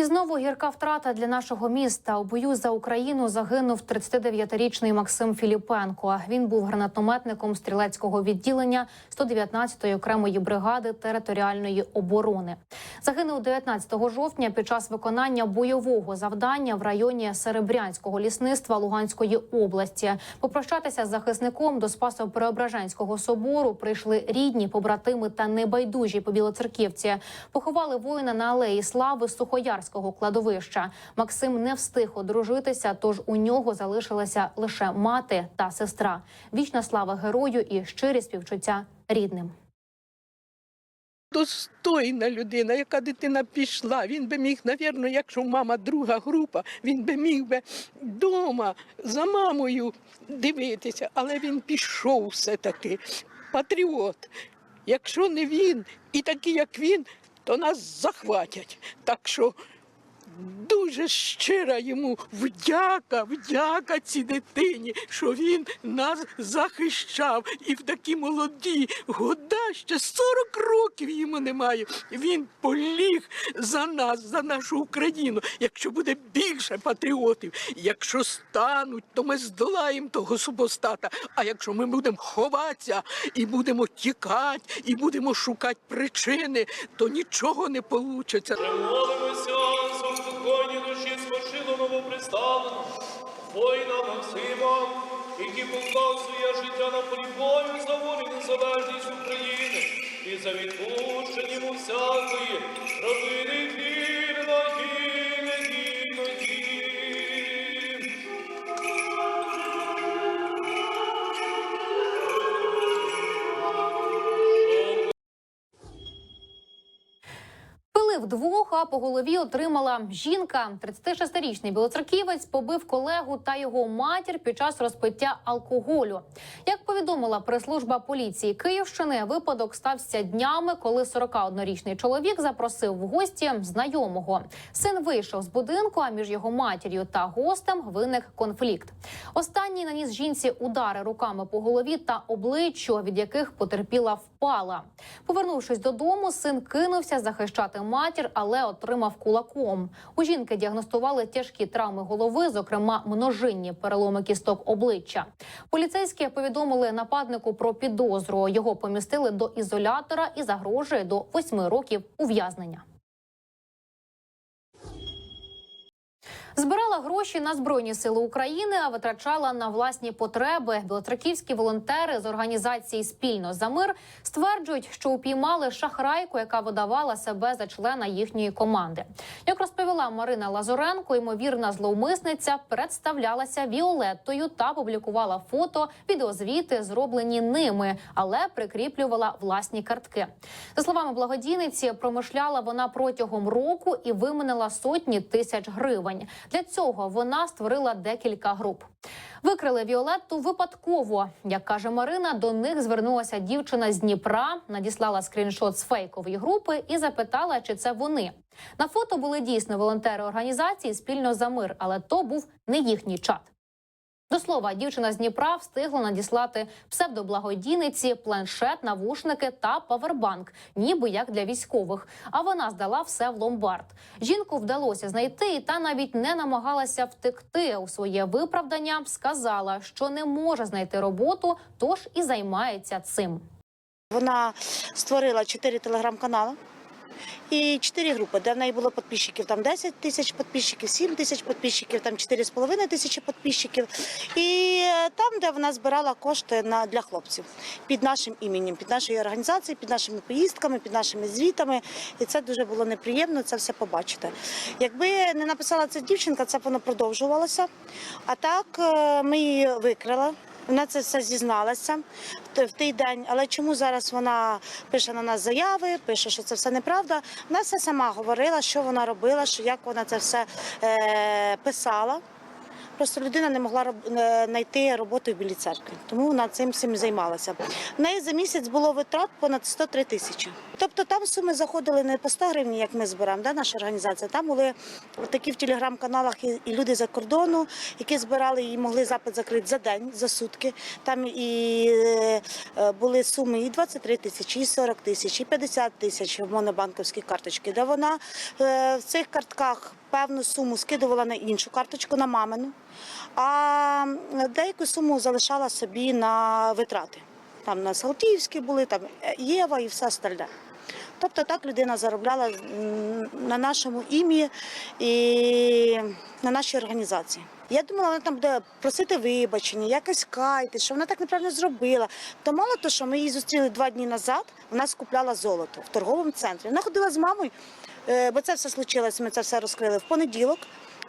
І знову гірка втрата для нашого міста. У бою за Україну загинув 39-річний Максим Філіпенко. Він був гранатометником стрілецького відділення 119-ї окремої бригади територіальної оборони. Загинув 19 жовтня під час виконання бойового завдання в районі Серебрянського лісництва Луганської області. Попрощатися з захисником до Спасо-Преображенського собору прийшли рідні, побратими та небайдужі по білоцерківці. Поховали воїна на алеї слави Сухоярського кладовища. Максим не встиг одружитися, тож у нього залишилася лише мати та сестра. Вічна слава герою і щирі співчуття рідним. достойна людина, яка дитина пішла. Він би міг, навірно, якщо мама друга група, він би міг би вдома за мамою дивитися, але він пішов все-таки. Патріот. Якщо не він і такі, як він, то нас захватять. Так що дуже щира йому вдяка, вдяка цій дитині, що він нас захищав. І в такі молоді года ще 40 років йому немає. Він поліг за нас, за нашу Україну. Якщо буде більше патріотів, якщо стануть, то ми здолаємо того супостата. А якщо ми будемо ховатися і будемо тікати, і будемо шукати причини, то нічого не вийде. Молимося новоприставлено, воїна Максима, який поклав своє життя на полі бою за волю незалежність України. І за відпущення йому всякої робини вірної, по голові отримала жінка. 36-річний білоцерківець побив колегу та його матір під час розпиття алкоголю. Як повідомила прес-служба поліції Київщини, випадок стався днями, коли 41-річний чоловік запросив в гості знайомого. Син вийшов з будинку, а між його матір'ю та гостем виник конфлікт. Останній наніс жінці удари руками по голові та обличчю, від яких потерпіла впала. Повернувшись додому, син кинувся захищати матір, але отримав кулаком. У жінки діагностували тяжкі травми голови, зокрема множинні переломи кісток обличчя. Поліцейські повідомили нападнику про підозру. Його помістили до ізолятора і загрожує до восьми років ув'язнення. Збирала гроші на збройні сили України, а витрачала на власні потреби. Білоцерківські волонтери з організації Спільно за мир стверджують, що упіймали шахрайку, яка видавала себе за члена їхньої команди. Як розповіла Марина Лазуренко, ймовірна зловмисниця представлялася Віолеттою та публікувала фото, відеозвіти, зроблені ними, але прикріплювала власні картки. За словами благодійниці, промишляла вона протягом року і виманила сотні тисяч гривень. Для цього вона створила декілька груп. Викрили Віолетту випадково. Як каже Марина, до них звернулася дівчина з Дніпра, надіслала скріншот з фейкової групи і запитала, чи це вони. На фото були дійсно волонтери організації спільно за мир, але то був не їхній чат. До слова, дівчина з Дніпра встигла надіслати псевдоблагодійниці, планшет, навушники та павербанк, ніби як для військових. А вона здала все в ломбард. Жінку вдалося знайти, і та навіть не намагалася втекти у своє виправдання. Сказала, що не може знайти роботу, тож і займається цим. Вона створила чотири телеграм-канали і чотири групи, де в неї було підписчиків там 10 тисяч підписчиків, 7 тисяч підписчиків, там 4,5 тисячі підписчиків. І е, там, де вона збирала кошти на, для хлопців під нашим іменем, під нашою організацією, під нашими поїздками, під нашими звітами. І це дуже було неприємно це все побачити. Якби не написала ця дівчинка, це б воно продовжувалося. А так е, ми її викрили. Вона це все зізналася в той- день. Але чому зараз вона пише на нас заяви, пише, що це все неправда? Вона все сама говорила, що вона робила, що як вона це все е, писала. Просто людина не могла знайти роботу в Білій церкві, тому вона цим всім займалася. В неї за місяць було витрат понад 103 тисячі. Тобто там суми заходили не по 100 гривень, як ми збираємо, да, наша організація. Там були такі в телеграм-каналах і, люди за кордону, які збирали і могли запит закрити за день, за сутки. Там і е, були суми і 23 тисячі, і 40 тисяч, і 50 тисяч в монобанківські карточки. Де вона е, в цих картках певну суму скидувала на іншу карточку, на мамину, а деяку суму залишала собі на витрати. Там на Салтівські були, там е, Єва і все остальне. Тобто так людина заробляла на нашому ім'ї і на нашій організації. Я думала, вона там буде просити вибачення, якось каяти, що вона так неправильно зробила. То мало того, що ми її зустріли два дні назад, вона скупляла золото в торговому центрі. Вона ходила з мамою, е, бо це все случилось, ми це все розкрили в понеділок.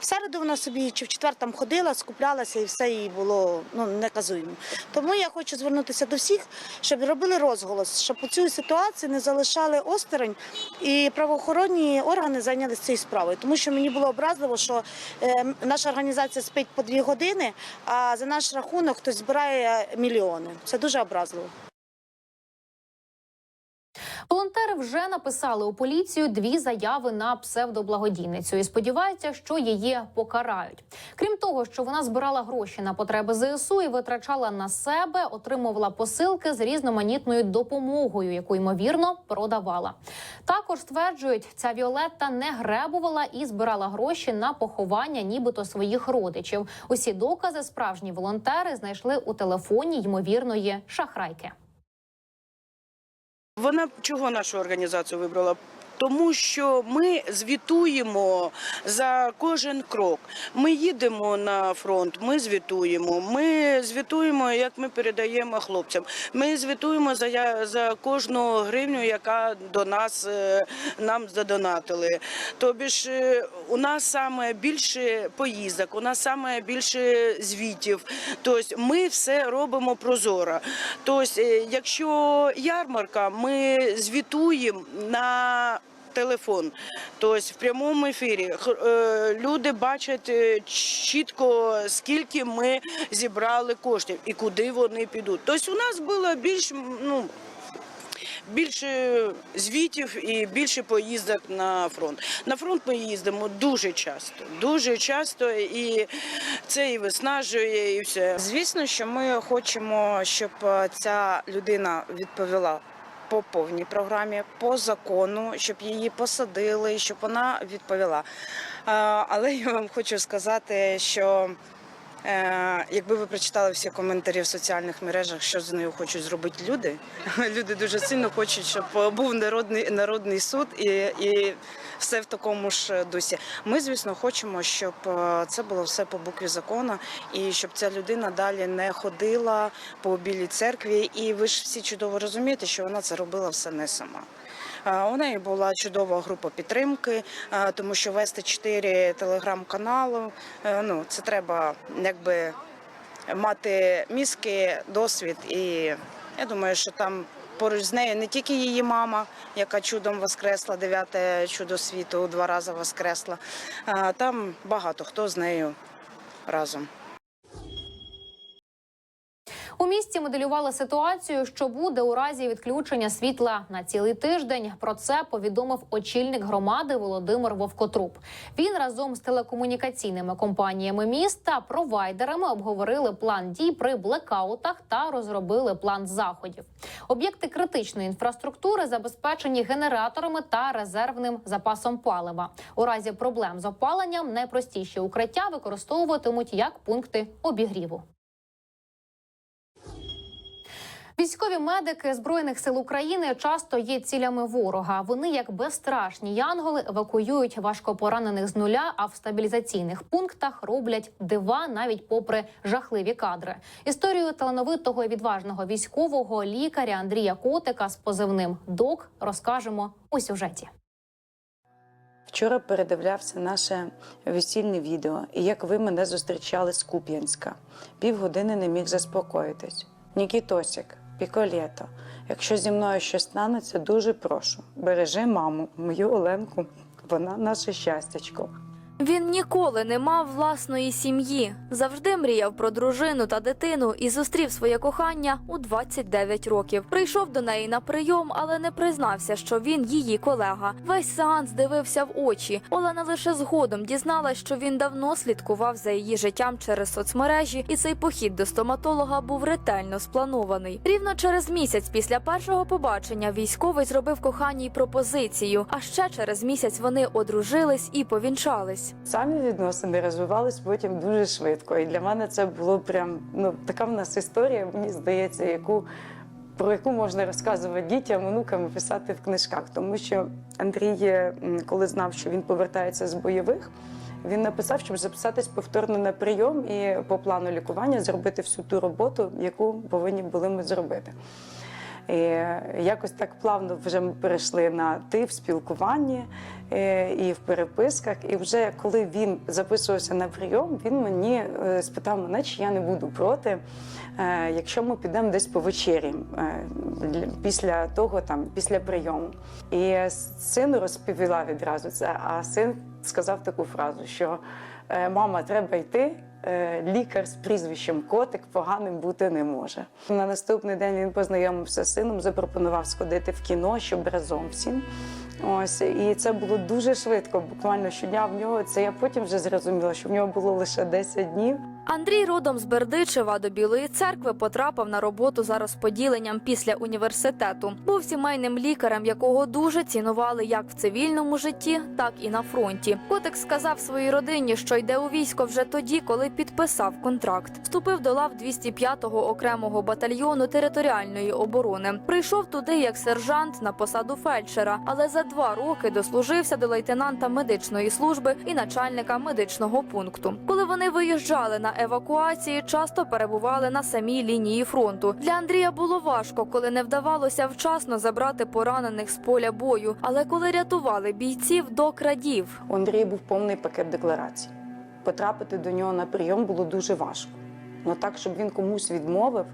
В середу вона собі чи в четвер там ходила, скуплялася і все їй було ну, неказуємо. Тому я хочу звернутися до всіх, щоб робили розголос, щоб у цю ситуацію не залишали осторонь і правоохоронні органи зайнялися цією справою. Тому що мені було образливо, що е, наша організація спить по дві години, а за наш рахунок хтось збирає мільйони. Це дуже образливо. Волонтери вже написали у поліцію дві заяви на псевдоблагодійницю і сподіваються, що її покарають. Крім того, що вона збирала гроші на потреби ЗСУ і витрачала на себе, отримувала посилки з різноманітною допомогою, яку ймовірно продавала. Також стверджують, ця Віолетта не гребувала і збирала гроші на поховання, нібито своїх родичів. Усі докази справжні волонтери знайшли у телефоні ймовірної шахрайки. Вона чого нашу організацію вибрала? Тому що ми звітуємо за кожен крок. Ми їдемо на фронт, ми звітуємо. Ми звітуємо, як ми передаємо хлопцям. Ми звітуємо за, за кожну гривню, яка до нас е, нам задонатили. Тобі ж е, у нас саме більше поїздок, у нас саме більше звітів. Тобто ми все робимо прозоро. Тобто, е, якщо ярмарка, ми звітуємо на телефон. Тобто в прямому ефірі е, люди бачать е, чітко, скільки ми зібрали коштів і куди вони підуть. Тобто у нас було більш ну. Більше звітів і більше поїздок на фронт. На фронт ми їздимо дуже часто, дуже часто, і це і виснажує, і все. Звісно, що ми хочемо, щоб е, ця людина відповіла по повній програмі, по закону, щоб її посадили, щоб вона відповіла. Але я вам хочу сказати, що якби ви прочитали всі коментарі в соціальних мережах, що з нею хочуть зробити люди, люди дуже сильно хочуть, щоб е, був народний народний суд і, і все в такому ж дусі. Ми, звісно, хочемо, щоб е, це було все по букві закону, і щоб ця людина далі не ходила по білій церкві. І ви ж всі чудово розумієте, що вона це робила все не сама. Е, У неї була чудова група підтримки, е, тому що вести чотири телеграм-каналу. е, Ну це треба якби мати мізки, досвід. І я думаю, що там поруч з нею не тільки її мама, яка чудом воскресла, дев'яте чудо світу два рази воскресла. Там багато хто з нею разом. У місті моделювали ситуацію, що буде у разі відключення світла на цілий тиждень. Про це повідомив очільник громади Володимир Вовкотруп. Він разом з телекомунікаційними компаніями міста, провайдерами обговорили план дій при блекаутах та розробили план заходів. Об'єкти критичної інфраструктури забезпечені генераторами та резервним запасом палива. У разі проблем з опаленням найпростіші укриття використовуватимуть як пункти обігріву. Військові медики збройних сил України часто є цілями ворога. Вони, як безстрашні янголи, евакуюють важкопоранених з нуля, а в стабілізаційних пунктах роблять дива навіть попри жахливі кадри. Історію талановитого і відважного військового лікаря Андрія Котика з позивним ДОК розкажемо у сюжеті. Вчора передивлявся наше весільне відео, і як ви мене зустрічали з Куп'янська. Півгодини не міг заспокоїтись. Нікітосік, Піколєто, якщо зі мною щось станеться, дуже прошу. Бережи маму, мою Оленку. Вона наше щастячко. Він ніколи не мав власної сім'ї, завжди мріяв про дружину та дитину і зустрів своє кохання у 29 років. Прийшов до неї на прийом, але не признався, що він її колега. Весь сеанс дивився в очі. Олена лише згодом дізналась, що він давно слідкував за її життям через соцмережі, і цей похід до стоматолога був ретельно спланований. Рівно через місяць після першого побачення військовий зробив коханій пропозицію. А ще через місяць вони одружились і повінчались. Самі відносини розвивались потім дуже швидко. І для мене це було прям ну така в нас історія, мені здається, яку про яку можна розказувати дітям, онукам і писати в книжках. Тому що Андрій, коли знав, що він повертається з бойових, він написав, щоб записатись повторно на прийом і по плану лікування зробити всю ту роботу, яку повинні були ми зробити. І якось так плавно вже ми перейшли на ти в спілкуванні е, і в переписках. І вже коли він записувався на прийом, він мені е, спитав мене, чи я не буду проти, е, якщо ми підемо десь по вечері після того, там після прийому. І сину розповіла відразу це. А син сказав таку фразу, що мама, треба йти. Е, Лікар з прізвищем Котик поганим бути не може. На наступний день він познайомився з сином, запропонував сходити в кіно, щоб разом всім. Ось і це було дуже швидко. Буквально щодня в нього це я потім вже зрозуміла, що в нього було лише 10 днів. Андрій родом з Бердичева до Білої церкви потрапив на роботу за розподіленням після університету. Був сімейним лікарем, якого дуже цінували як в цивільному житті, так і на фронті. Котик сказав своїй родині, що йде у військо вже тоді, коли підписав контракт. Вступив до лав 205-го окремого батальйону територіальної оборони. Прийшов туди як сержант на посаду фельдшера, але за два роки дослужився до лейтенанта медичної служби і начальника медичного пункту. Коли вони виїжджали на евакуації, часто перебували на самій лінії фронту. Для Андрія було важко, коли не вдавалося вчасно забрати поранених з поля бою. Але коли рятували бійців до крадів, У Андрія був повний пакет декларацій. Потрапити до нього на прийом було дуже важко. Ну так, щоб він комусь відмовив,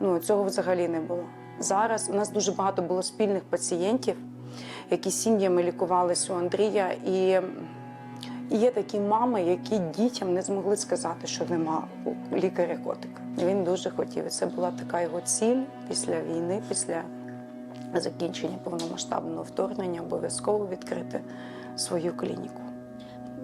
ну цього взагалі не було. Зараз у нас дуже багато було спільних пацієнтів, які сім'ями лікувалися у Андрія. І є такі мами, які дітям не змогли сказати, що нема лікаря котика. Він дуже хотів. Це була така його ціль після війни, після закінчення повномасштабного вторгнення, обов'язково відкрити свою клініку.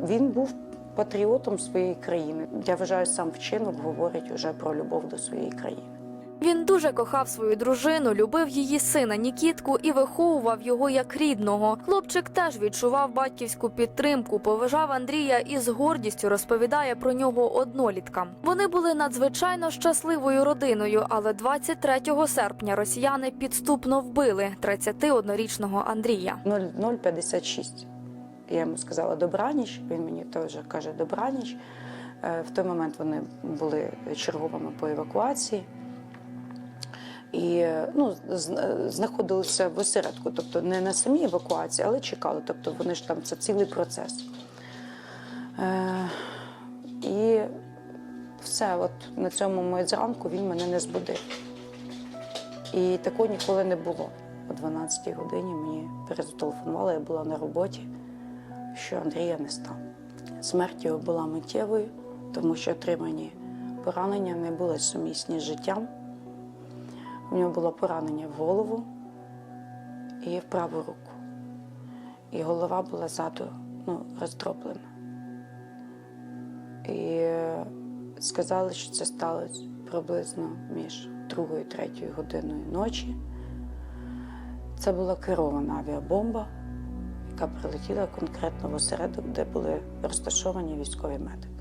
Він був патріотом своєї країни. Я вважаю, сам вчинок говорить уже про любов до своєї країни. Він дуже кохав свою дружину, любив її сина Нікітку і виховував його як рідного. Хлопчик теж відчував батьківську підтримку, поважав Андрія і з гордістю розповідає про нього одноліткам. Вони були надзвичайно щасливою родиною, але 23 серпня росіяни підступно вбили 31-річного Андрія. 0,056. Я йому сказала добраніч, він мені теж каже добраніч. Е, В той момент вони були черговими по евакуації. І ну, знаходилися в осередку, тобто не на самій евакуації, але чекали. Тобто вони ж там це цілий процес. Е, і все, от на цьому ми зранку він мене не збудив. І такого ніколи не було. О 12-й годині мені перезателефонували, я була на роботі, що Андрія не стало. Смерть його була миттєвою, тому що отримані поранення не були сумісні з життям. У нього було поранення в голову і в праву руку. І голова була ззаду ну, роздроблена. І сказали, що це сталося приблизно між другою і третьою годиною ночі. Це була керована авіабомба, яка прилетіла конкретно в осередок, де були розташовані військові медики.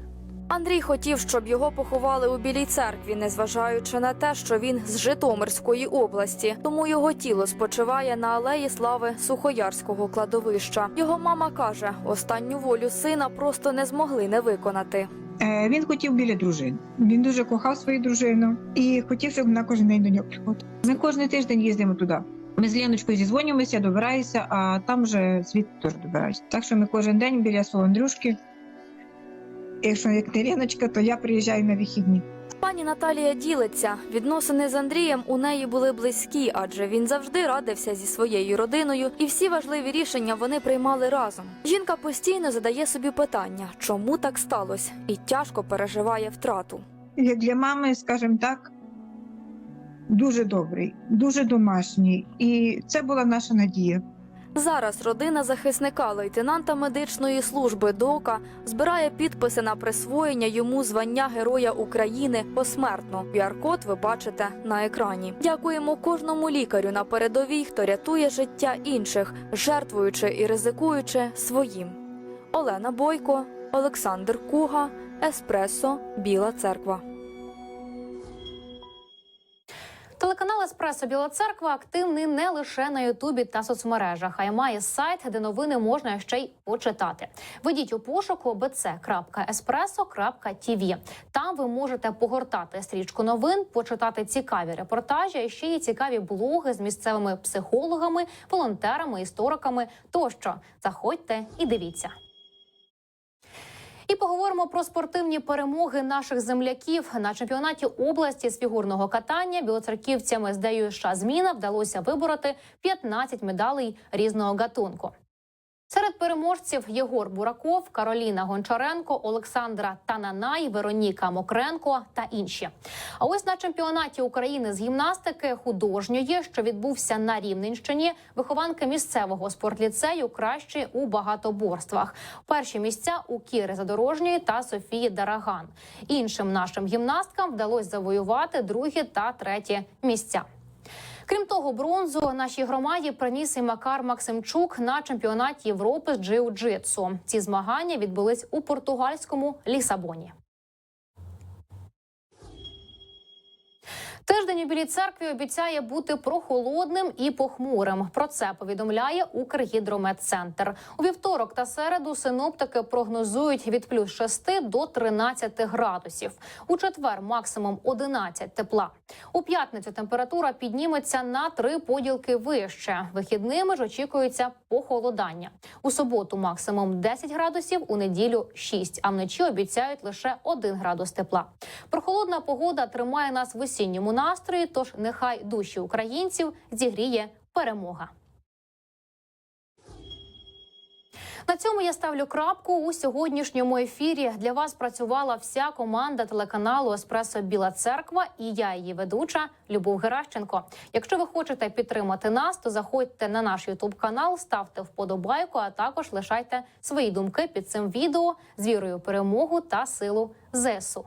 Андрій хотів, щоб його поховали у Білій церкві, незважаючи на те, що він з Житомирської області. Тому його тіло спочиває на алеї слави Сухоярського кладовища. Його мама каже, останню волю сина просто не змогли не виконати. Е, Він хотів біля дружини. Він дуже кохав свою дружину і хотів, щоб вона кожен день до нього приходила. Ми кожен тиждень їздимо туди. Ми з Леночкою зізвонюємося, добираюся, а там вже звідти теж добираюся. Так що ми кожен день біля свого Андрюшки. Якщо як не Леночка, то я приїжджаю на вихідні. Пані Наталія ділиться. Відносини з Андрієм у неї були близькі, адже він завжди радився зі своєю родиною, і всі важливі рішення вони приймали разом. Жінка постійно задає собі питання, чому так сталося, і тяжко переживає втрату. Як для мами, скажімо так, дуже добрий, дуже домашній. І це була наша надія. Зараз родина захисника лейтенанта медичної служби ДОКа збирає підписи на присвоєння йому звання Героя України посмертно. QR-код ви бачите на екрані. Дякуємо кожному лікарю на передовій, хто рятує життя інших, жертвуючи і ризикуючи своїм. Олена Бойко, Олександр Куга, Еспресо, Біла Церква. Телеканал Еспресо Біла Церква активний не лише на Ютубі та соцмережах, а й має сайт, де новини можна ще й почитати. Введіть у пошук obc.espresso.tv. Там ви можете погортати стрічку новин, почитати цікаві репортажі, а ще є цікаві блоги з місцевими психологами, волонтерами, істориками тощо. Заходьте і дивіться. І поговоримо про спортивні перемоги наших земляків на чемпіонаті області з фігурного катання. Білоцерківцями з ДЮСШ зміна вдалося вибороти 15 медалей різного гатунку. Серед переможців Єгор Бураков, Кароліна Гончаренко, Олександра Тананай, Вероніка Мокренко та інші. А ось на чемпіонаті України з гімнастики художньої, що відбувся на Рівненщині, вихованки місцевого спортліцею кращі у багатоборствах. Перші місця у Кіри Задорожньої та Софії Дараган. Іншим нашим гімнасткам вдалося завоювати другі та треті місця. Крім того, бронзу нашій громаді приніс і Макар Максимчук на чемпіонаті Європи з джиу-джитсу. Ці змагання відбулись у португальському Лісабоні. Тиждень у білій церкві обіцяє бути прохолодним і похмурим. Про це повідомляє Укргідрометцентр. У вівторок та середу синоптики прогнозують від плюс 6 до 13 градусів. У четвер максимум 11 тепла. У п'ятницю температура підніметься на 3 поділки вище. Вихідними ж очікується похолодання. У суботу максимум 10 градусів, у неділю 6, а вночі обіцяють лише 1 градус тепла. Прохолодна погода тримає нас в осінньому настрої, тож нехай душі українців зігріє перемога. На цьому я ставлю крапку у сьогоднішньому ефірі. Для вас працювала вся команда телеканалу Еспресо Біла Церква і я, її ведуча Любов Геращенко. Якщо ви хочете підтримати нас, то заходьте на наш Ютуб канал, ставте вподобайку, а також лишайте свої думки під цим відео з вірою в перемогу та силу ЗСУ.